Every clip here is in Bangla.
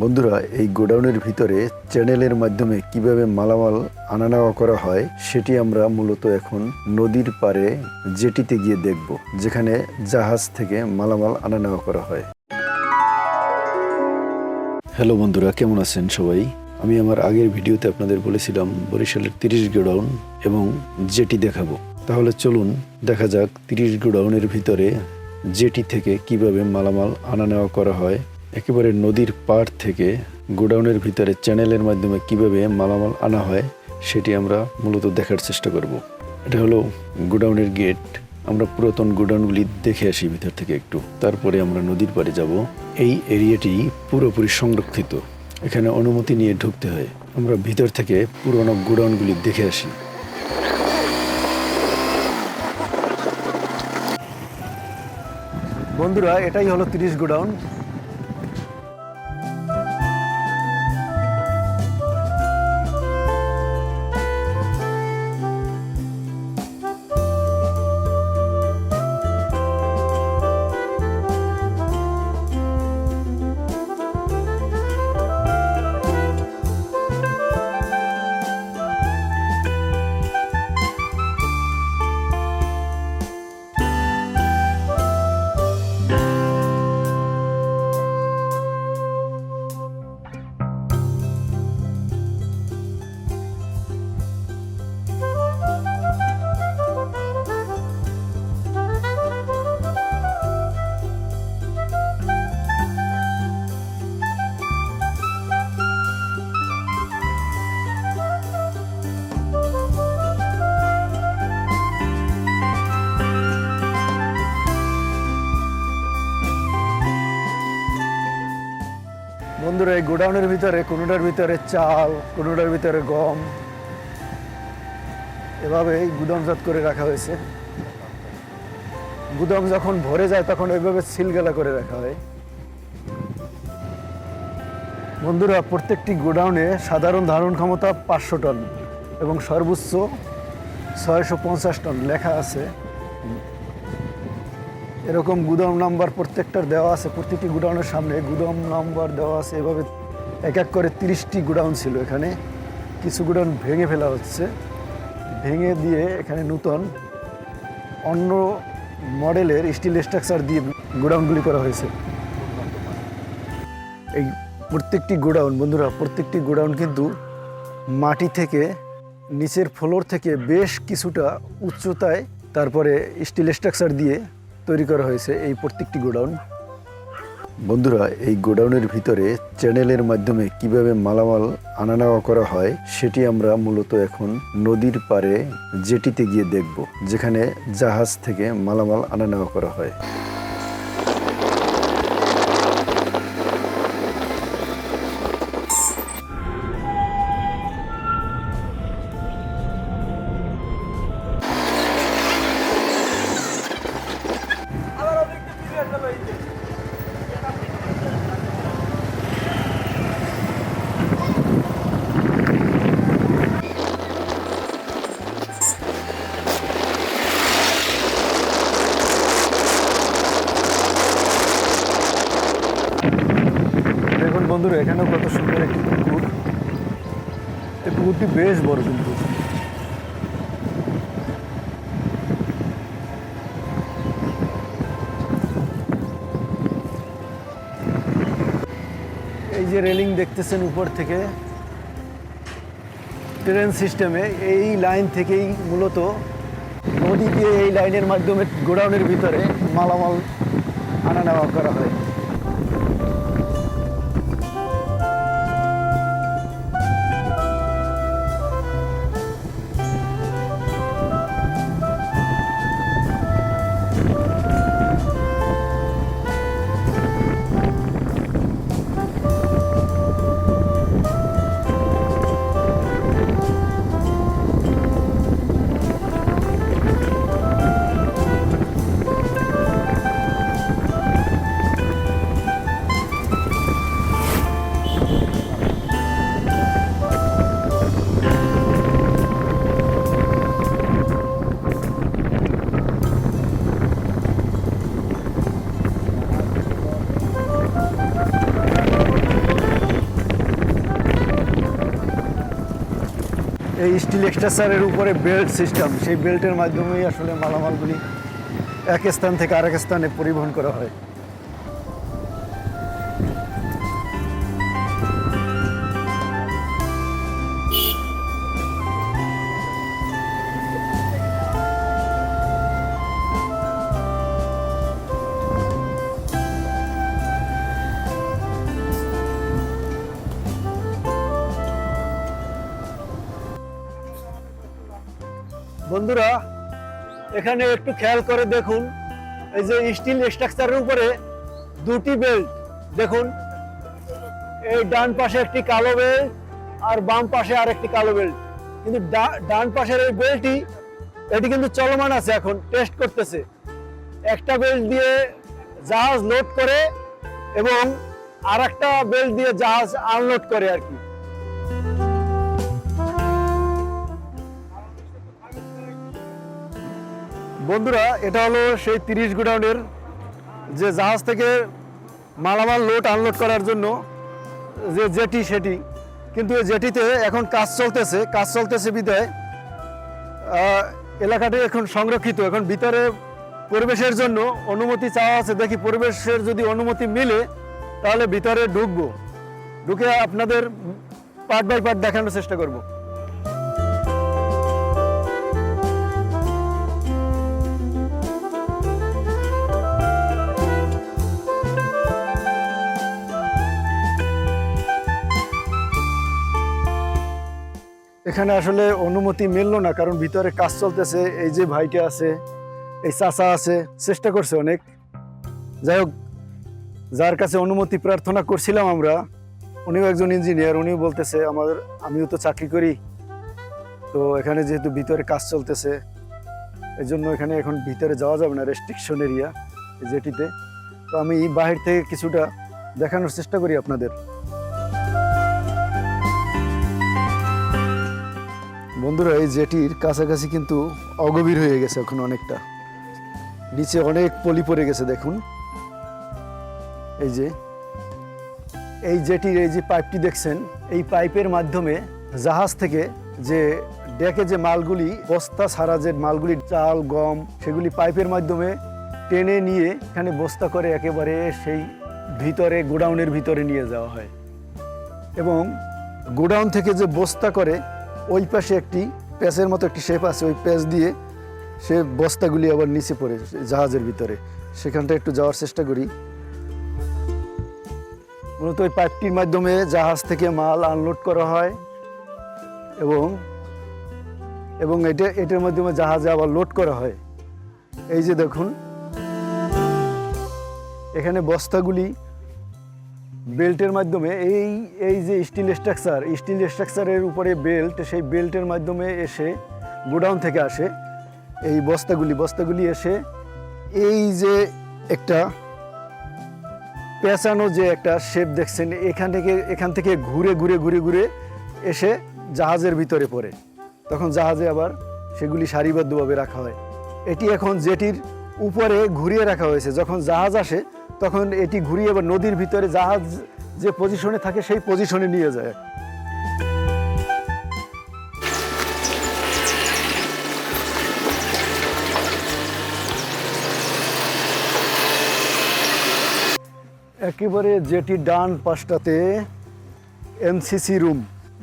বন্ধুরা, এই গোডাউনের ভিতরে চ্যানেলের মাধ্যমে কীভাবে মালামাল আনা নেওয়া করা হয়, সেটি আমরা মূলত এখন নদীর পারে জেটিতে গিয়ে দেখব, যেখানে জাহাজ থেকে মালামাল আনা নেওয়া করা হয়। হ্যালো বন্ধুরা, কেমন আছেন সবাই? আমি আমার আগের ভিডিওতে আপনাদের বলেছিলাম বরিশালের তিরিশ গোডাউন এবং জেটি দেখাবো। তাহলে চলুন দেখা যাক তিরিশ গোডাউনের ভিতরে জেটি থেকে কীভাবে মালামাল আনা নেওয়া করা হয় একেবারে নদীর পাড় থেকে গোডাউনের ভিতরে চ্যানেলের মাধ্যমে কীভাবে মালামাল আনা হয়, সেটি আমরা মূলত দেখার চেষ্টা করব। এটা হলো গোডাউনের গেট। আমরা পুরাতন গোডাউনগুলি দেখে আসি ভিতর থেকে একটু। তারপরে আমরা নদীর পাড়ে যাব। এই এরিয়াটি পুরোপুরি সংরক্ষিত। এখানে অনুমতি নিয়ে ঢুকতে হয়। আমরা ভিতর থেকে পুরনো গোডাউনগুলি দেখে আসি। বন্ধুরা, এটাই হলো তিরিশ গোডাউন। বন্ধুরা, এই গোডাউনের ভিতরে, কোনোটার ভিতরে চাল, কোনোটার ভিতরে গম এভাবে গুদামজাত করে রাখা হয়েছে। গুদাম যখন ভরে যায়, তখন ওইভাবে সিলগালা করে রাখা হয়। বন্ধুরা, প্রত্যেকটি গোডাউনে সাধারণ ধারণ ক্ষমতা পাঁচশো টন এবং সর্বোচ্চ ছয়শো পঞ্চাশ টন লেখা আছে। এরকম গুদাম নাম্বার প্রত্যেকটার দেওয়া আছে প্রত্যেকটি গুডাউনের সামনে গুদাম নাম্বার দেওয়া আছে। এভাবে এক এক করে তিরিশটি গুডাউন ছিল এখানে। কিছু গুডাউন ভেঙে ফেলা হচ্ছে। ভেঙে দিয়ে এখানে নূতন অন্য মডেলের স্টিল স্ট্রাকচার দিয়ে গোডাউনগুলি করা হয়েছে। এই প্রত্যেকটি গোডাউন বন্ধুরা, প্রত্যেকটি গোডাউন কিন্তু মাটি থেকে নিচের ফ্লোর থেকে বেশ কিছুটা উচ্চতায় তারপরে স্টিল স্ট্রাকচার দিয়ে তৈরি করা হয়েছে এই প্রত্যেকটি গোডাউন। বন্ধুরা, এই গোডাউনের ভিতরে চ্যানেলের মাধ্যমে কীভাবে মালামাল আনা নেওয়া করা হয়, সেটি আমরা মূলত এখন নদীর পারে জেটিতে গিয়ে দেখব, যেখানে জাহাজ থেকে মালামাল আনা নেওয়া করা হয়। এখানেও কত সুন্দর একটি পুকুর। এই পুকুরটি বেশ বড় কিন্তু। এই যে রেলিং দেখতেছেন উপর থেকে, ট্রেন সিস্টেমে, এই লাইন থেকেই মূলত নদী দিয়ে এই লাইনের মাধ্যমে গোডাউনের ভিতরে মালামাল আনা নেওয়া করা হয়। এই স্টিল এক্সট্রাসারের উপরে বেল্ট সিস্টেম, সেই বেল্টের মাধ্যমেই আসলে মালামালগুলি এক স্থান থেকে আরেক স্থানে পরিবহন করা হয়। বন্ধুরা, এখানে একটু খেয়াল করে দেখুন, এই যে স্টিল স্ট্রাকচারের উপরে দুটি বেল্ট দেখুন। এই ডান পাশে একটি কালো বেল্ট আর বাম পাশে আর একটি কালো বেল্ট কিন্তু ডান পাশের এই বেল্টটি এটি কিন্তু চলমান আছে এখন টেস্ট করতেছে। একটা বেল্ট দিয়ে জাহাজ লোড করে এবং আর একটা বেল্ট দিয়ে জাহাজ আনলোড করে আর কি। বন্ধুরা, এটা হলো সেই তিরিশ গোডাউনের যে জাহাজ থেকে মালামাল লোড আনলোড করার জন্য যে জেটি সেটি। কিন্তু এই জেটিতে এখন কাজ চলতেছে কাজ চলতেছে বিদায়। এলাকাটি এখন সংরক্ষিত, এখন ভিতরে পরিবেশের জন্য অনুমতি চাওয়া আছে। দেখি পরিবেশের যদি অনুমতি মিলে, তাহলে ভিতরে ঢুকবো। ঢুকে আপনাদের পার্ট বাই পার্ট দেখানোর চেষ্টা করব। এখানে আসলে অনুমতি মিললো না, কারণ ভিতরে কাজ চলতেছে, এই যে ভাইটা আছে, এই চাচা আছে, চেষ্টা করছে অনেক। যাই হোক, যার কাছে অনুমতি প্রার্থনা করছিলাম আমরা, উনিও একজন ইঞ্জিনিয়ার উনিও বলতেছে আমার আমিও তো চাকরি করি। তো এখানে যেহেতু ভিতরে কাজ চলতেছে এই জন্য এখানে এখন ভিতরে যাওয়া যাবে না রেস্ট্রিকশন এরিয়া যেটিতে। তো আমি বাহির থেকে কিছুটা দেখানোর চেষ্টা করি আপনাদের। বন্ধুরা, এই জেটির কাছাকাছি কিন্তু অগভীর হয়ে গেছে এখন অনেকটা। নিচে অনেক পলি পড়ে গেছে, দেখুন। এই যে, এই জেটির এই যে পাইপটি দেখছেন, এই পাইপের মাধ্যমে জাহাজ থেকে যে ডেকে যে মালগুলি, বস্তা ছাড়া যে মালগুলি, চাল, গম, সেগুলি পাইপের মাধ্যমে টেনে নিয়ে এখানে বস্তা করে একেবারে সেই ভিতরে, গোডাউনের ভিতরে নিয়ে যাওয়া হয়। এবং গোডাউন থেকে যে বস্তা করে ওই পাশে একটি প্যাচের মতো একটি শেপ আছে, ওই প্যাচ দিয়ে সে বস্তাগুলি আবার নিচে পড়ে, জাহাজের ভিতরে। সেখানটা একটু যাওয়ার চেষ্টা করি। মূলত ওই পাইপটির মাধ্যমে জাহাজ থেকে মাল আনলোড করা হয় এবং এবং এটা, এটার মাধ্যমে জাহাজে আবার লোড করা হয়। এই যে দেখুন, এখানে বস্তাগুলি বেল্টের মাধ্যমে এই এই যে স্টিল স্ট্রাকচার, স্টিল স্ট্রাকচারের উপরে বেল্ট, সেই বেল্টের মাধ্যমে এসে গোডাউন থেকে আসে। এই বস্তাগুলি বস্তাগুলি এসে এই যে একটা পেঁচানো যে একটা শেপ দেখছেন, এখান থেকে এখান থেকে ঘুরে ঘুরে ঘুরে ঘুরে এসে জাহাজের ভিতরে পড়ে। তখন জাহাজে আবার সেগুলি সারিবদ্ধভাবে রাখা হয়। এটি এখন যেটির উপরে ঘুরিয়ে রাখা হয়েছে। যখন জাহাজ আসে তখন এটি ঘুরিয়ে আবার নদীর ভিতরে জাহাজ যে পজিশনে থাকে, সেই পজিশনে নিয়ে যায়। একেবারে যেটি ডান পাশটাতে MCC room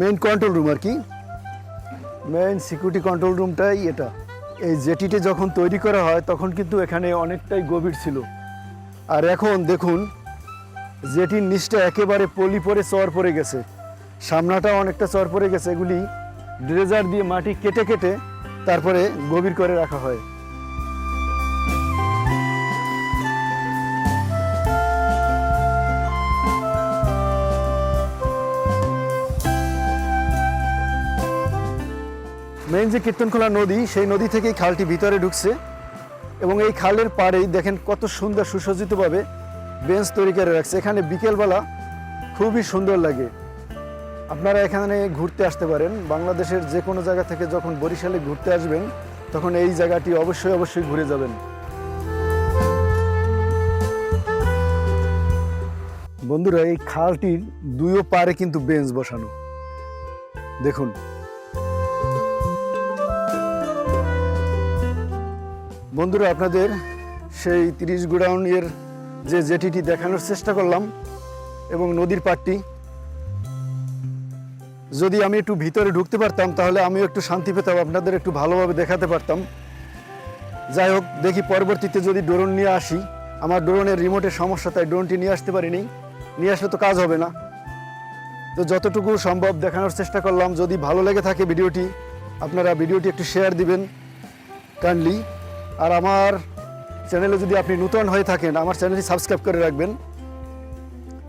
main control room আর কি। মেইন সিকিউরিটি কন্ট্রোল রুমটাই এটা। এই জেটিটি যখন তৈরি করা হয়, তখন কিন্তু এখানে অনেকটাই গভীর ছিল। আর এখন দেখুন জেটির নিচটা একেবারে পলি পরে চর পড়ে গেছে। সামনাটা অনেকটা চর পড়ে গেছে, এগুলি ড্রেজার দিয়ে মাটি কেটে কেটে তারপরে গভীর করে রাখা হয়। মেইন যে কীর্তনখোলা নদী, সেই নদী থেকেই খালটি ভিতরে ঢুকছে। এবং এই খালের পাড়েই দেখেন কত সুন্দর সুসজ্জিতভাবে বেঞ্চ তৈরি করে রাখছে। এখানে বিকেলবেলা খুবই সুন্দর লাগে। আপনারা এখানে ঘুরতে আসতে পারেন। বাংলাদেশের যে কোনো জায়গা থেকে যখন বরিশালে ঘুরতে আসবেন, তখন এই জায়গাটি অবশ্যই অবশ্যই ঘুরে যাবেন। বন্ধুরা, এই খালটির দুইও পারে কিন্তু বেঞ্চ বসানো। দেখুন বন্ধুরা, আপনাদের সেই তিরিশ গোডাউনের যে জেটিটি দেখানোর চেষ্টা করলাম এবং নদীর পাড়টি। যদি আমি একটু ভিতরে ঢুকতে পারতাম, তাহলে আমিও একটু শান্তি পেতাম, আপনাদের একটু ভালোভাবে দেখাতে পারতাম। যাই হোক, দেখি পরবর্তীতে যদি ড্রোন নিয়ে আসি। আমার ড্রোনের রিমোটের সমস্যা, তাই ড্রোনটি নিয়ে আসতে পারিনি। নিয়ে আসলে তো কাজ হবে না। তো যতটুকু সম্ভব দেখানোর চেষ্টা করলাম। যদি ভালো লেগে থাকে ভিডিওটি, আপনারা ভিডিওটি একটু শেয়ার দিবেন। কাইন্ডলি আর আমার চ্যানেলে যদি আপনি নূতন হয়ে থাকেন, আমার চ্যানেলটি সাবস্ক্রাইব করে রাখবেন।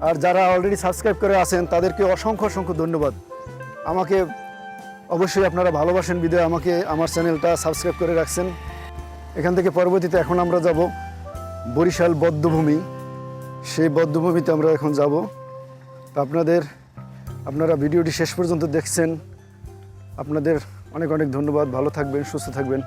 আর যারা অলরেডি সাবস্ক্রাইব করে আছেন, তাদেরকে অসংখ্য অসংখ্য ধন্যবাদ। আমাকে অবশ্যই আপনারা ভালোবাসেন, বিদায়। আমাকে আমার চ্যানেলটা সাবস্ক্রাইব করে রাখছেন। এখান থেকে পরবর্তীতে এখন আমরা যাব বরিশাল বদ্ধভূমি। সেই বদ্ধভূমিতে আমরা এখন যাব। আপনাদের, আপনারা ভিডিওটি শেষ পর্যন্ত দেখছেন। আপনাদের অনেক অনেক ধন্যবাদ। ভালো থাকবেন, সুস্থ থাকবেন।